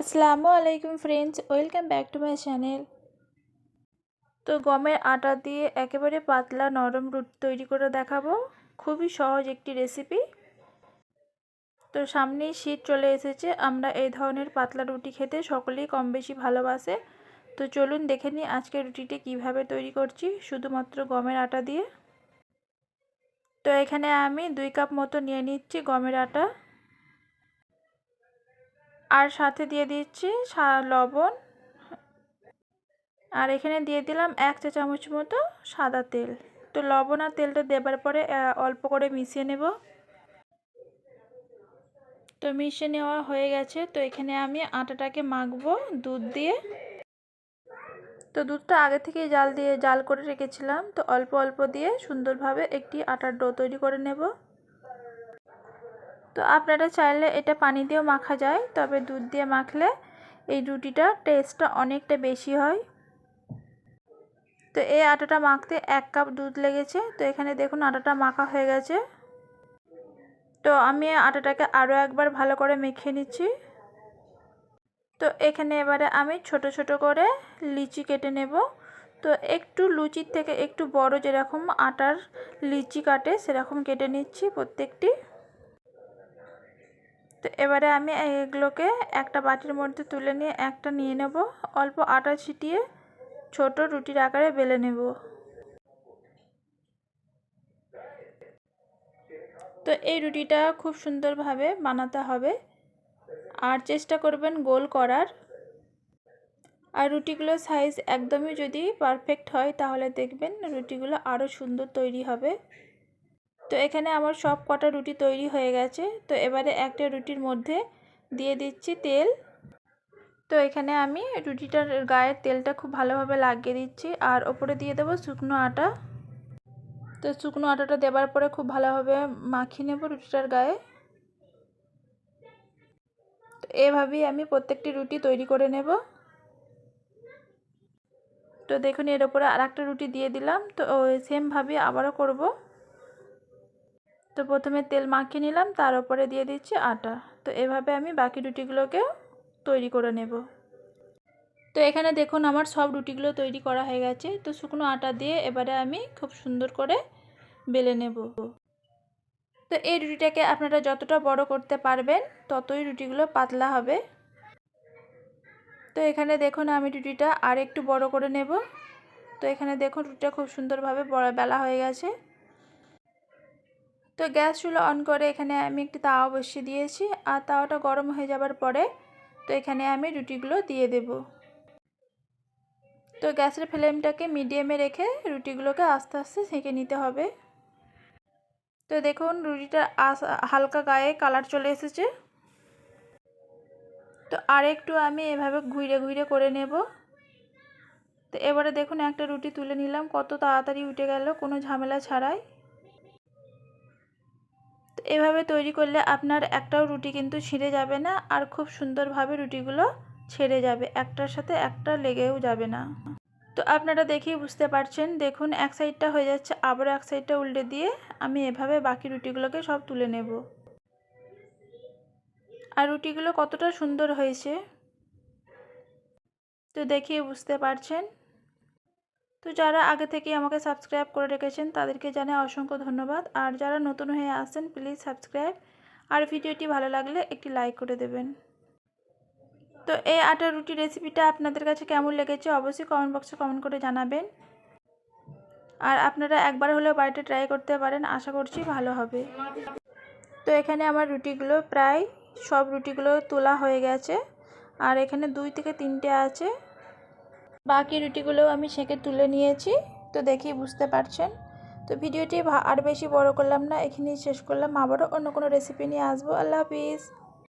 আসসালামু আলাইকুম friends welcome back to my channel তো গমের আটা দিয়ে একেবারে পাতলা নরম রুটি তৈরি করে দেখাবো। খুবই সহজ একটি রেসিপি তো সামনেই শীত চলে এসেছে, আমরা এই ধরনের পাতলা রুটি খেতে সকলেই কম বেশি ভালোবাসে। তো চলুন দেখে নিই আজকে রুটিটি কীভাবে তৈরি করছি, শুধুমাত্র গমের আটা দিয়ে। তো এখানে আমি দুই কাপ মতো নিয়ে নিচ্ছি গমের আটা। আর সাথে দিয়ে দিচ্ছি লবণ। আর এখানে দিয়ে দিলাম এক চা চামচ মতো সাদা তেল। তো লবণ আর তেলটা দেবার পরে অল্প করে মিশিয়ে নেব। তো মিশিয়ে নেওয়া হয়ে গেছে। তো এখানে আমি আটাটাকে মাখবো দুধ দিয়ে। তো দুধটা আগে থেকেই জাল দিয়ে, জাল করে রেখেছিলাম। তো অল্প অল্প দিয়ে সুন্দরভাবে একটি আটার ডো তৈরি করে নেব। তো আপনারা চাইলে এটা পানি দিয়েও মাখা যায়, তবে দুধ দিয়ে মাখলে এই রুটিটা টেস্টটা অনেকটা বেশি হয়। তো এই আটাটা মাখতে এক কাপ দুধ লেগেছে, তো এখানে দেখুন আটাটা মাখা হয়ে গেছে। তো আমি আটাটাকে আরও একবার ভালো করে মেখে নিচ্ছি। তো এখানে এবারে আমি ছোট ছোট করে লিচি কেটে নেব। তো একটু লুচির থেকে একটু বড় যেরকম আটার লিচি কাটে, সেরকম কেটে নিচ্ছি প্রত্যেকটি। তো এবারে আমি এগুলোকে একটা বাটির মধ্যে তুলে নিয়ে একটা নিয়ে নেব। অল্প আটা ছিটিয়ে ছোট রুটির আকারে বেলে নেব। তো এই রুটিটা খুব সুন্দরভাবে বানাতে হবে। আর চেষ্টা করবেন গোল করার। আর রুটিগুলোর সাইজ একদমই যদি পারফেক্ট হয়, তাহলে দেখবেন রুটিগুলো আরও সুন্দর তৈরি হবে। তো এখানে আমার সব কটা রুটি তৈরি হয়ে গেছে। তো এবারে একটা রুটির মধ্যে দিয়ে দিচ্ছি তেল। তো এখানে আমি রুটিটার গায়ের তেলটা খুব ভালোভাবে লাগিয়ে দিচ্ছি। আর ওপরে দিয়ে দেবো শুকনো আটা। তো শুকনো আটাটা দেবার পরে খুব ভালোভাবে মাখিয়ে নেব রুটিটার গায়ে। তো এভাবেই আমি প্রত্যেকটি রুটি তৈরি করে নেব। তো দেখুন, এর ওপরে আর একটা রুটি দিয়ে দিলাম। তো সেমভাবে আবারও করব। তো প্রথমে তেল মাখিয়ে নিলাম, তার উপরে দিয়ে দিচ্ছি আটা। তো এভাবে আমি বাকি রুটিগুলোকেও তৈরি করে নেব। তো এখানে দেখুন আমার সব রুটিগুলো তৈরি করা হয়ে গেছে। তো শুকনো আটা দিয়ে এবারে আমি খুব সুন্দর করে বেলে নেব। তো এই রুটিটাকে আপনারা যতটা বড় করতে পারবেন, ততই রুটিগুলো পাতলা হবে। তো এখানে দেখুন আমি রুটিটা আর একটু বড় করে নেব। তো এখানে দেখুন রুটিটা খুব সুন্দরভাবে বড় বেলা হয়ে গেছে। তো গ্যাস চুলো অন করে এখানে আমি একটি তাওয়া বসিয়ে দিয়েছি আর তাওয়াটা গরম হয়ে যাবার পরে তো এখানে আমি রুটিগুলো দিয়ে দেব। তো গ্যাসের ফ্লেমটাকে মিডিয়ামে রেখে রুটিগুলোকে আস্তে আস্তে সেঁকে নিতে হবে। তো দেখুন রুটিটা হালকা গায়ে কালার চলে এসেছে। তো আর একটু আমি এভাবে ঘুরে ঘুরে করে নেব। তো এবারে দেখুন একটা রুটি তুলে নিলাম, কত তাড়াতাড়ি উঠে গেল, কোনো ঝামেলা ছাড়াই। এভাবে তৈরি করলে আপনার একটাও রুটি কিন্তু ছিঁড়ে যাবে না আর খুব সুন্দরভাবে রুটিগুলো ছেড়ে যাবে। একটার সাথে একটা লেগেও যাবে না। তো আপনারা দেখেই বুঝতে পারছেন। দেখুন, এক সাইডটা হয়ে যাচ্ছে আবার এক সাইডটা উল্টে দিয়ে আমি এভাবে বাকি রুটিগুলোকে সব তুলে নেব। আর রুটিগুলো কতটা সুন্দর হয়েছে। তো দেখিয়ে বুঝতে পারছেন। তো যারা আগে থেকে আমাকে সাবস্ক্রাইব করে রেখেছেন, তাদেরকে জানাই অসংখ্য ধন্যবাদ। আর যারা নতুন হয়ে আসছেন প্লিজ সাবস্ক্রাইব আর ভিডিওটি ভালো লাগলে একটি লাইক করে দেবেন। তো এই আটার রুটি রেসিপিটা আপনাদের কাছে কেমন লেগেছে অবশ্যই কমেন্ট বক্সে কমেন্ট করে জানাবেন। আর আপনারা একবার হলেও বাড়িতে ট্রাই করতে পারেন, আশা করছি ভালো হবে। তো এখানে আমার রুটিগুলো প্রায় সব রুটিগুলো তোলা হয়ে গেছে। আর এখানে দুই থেকে তিনটে আছে। বাকি রুটিগুলোও আমি সেঁকে তুলে নিয়েছি, তো দেখি বুঝতে পারছেন। তো ভিডিওটি আর বেশি বড় করলাম না, এখানেই শেষ করলাম। আবারও অন্য কোনো রেসিপি নিয়ে আসব। আল্লাহ হাফিজ।